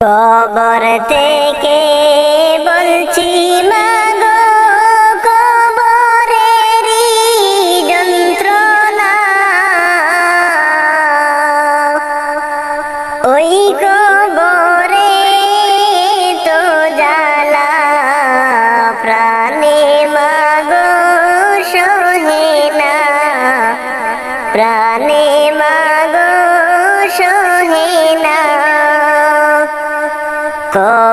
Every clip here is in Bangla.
কবর থেকে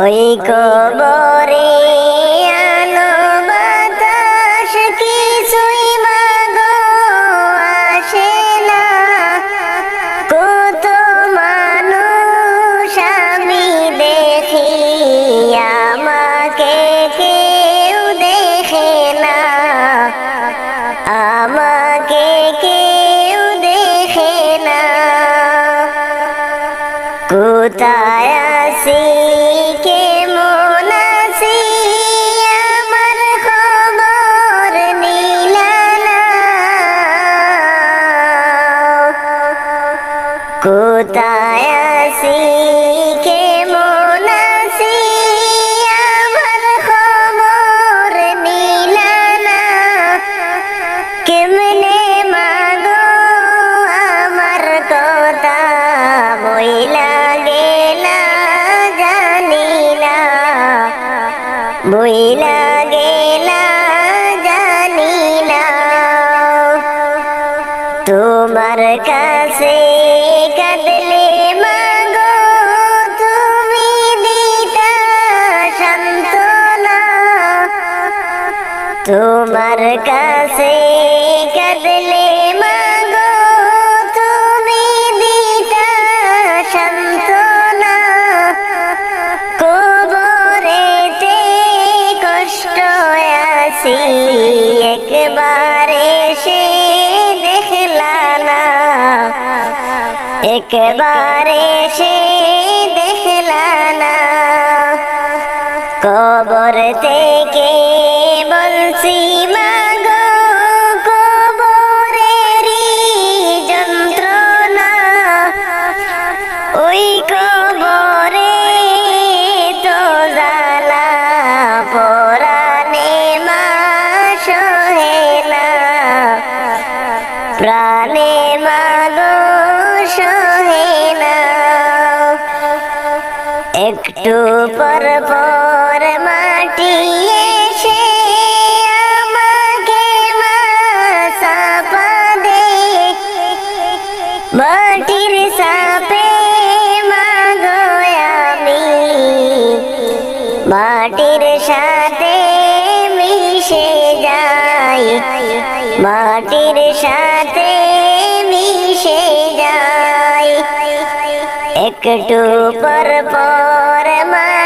ওই কবরে assim que বইলা গেলা জানি না তোমার কাছে কাঁদলে মাগো তুমি দিতা সান্ত্বনা। তোমার কাছে মাগো সে দেখলা না। একবারে সে একটু পর পর মাটি এসে আমাকে চাপা দে মাটির সাপে মাগো আমি। মাটির সাথে মিশে যাই। মাটির সাথে মিশে যাই। একটু পর পর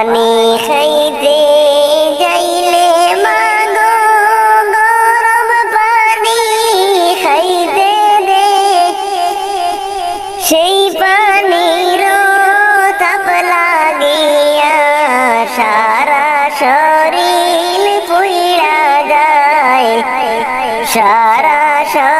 পানি খাইতে যাইলে মাগো গরম পানি খাইতে দে। সেই পানির তাপ লাগিয়া সারা শরীর পুইড়া যায়। সারা শরীর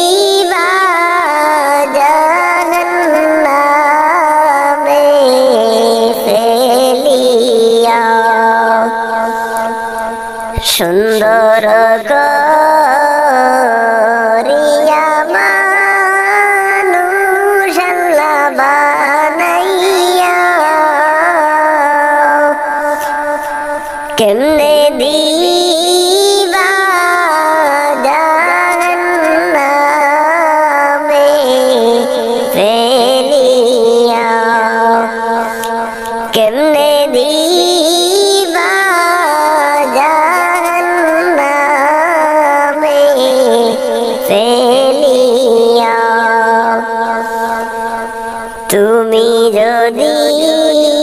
যদি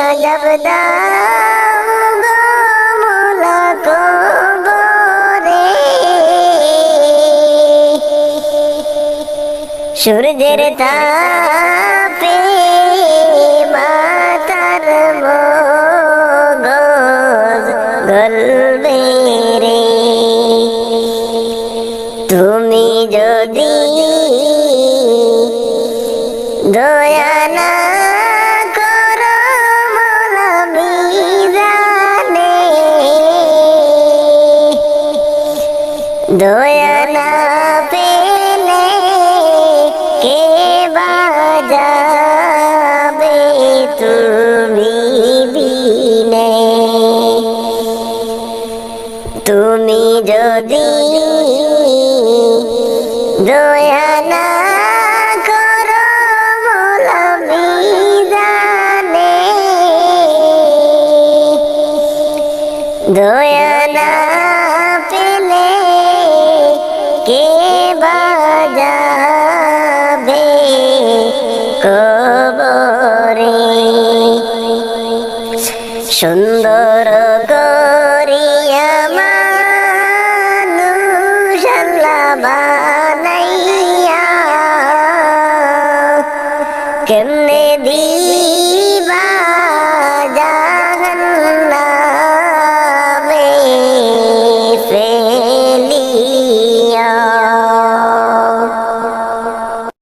আজব দাও গো মোলা কবরে সূর্যের তাপে মাতার মগজ গলবে। দয়া না পেলে বিনে? তুমি যদি দয়া সুন্দর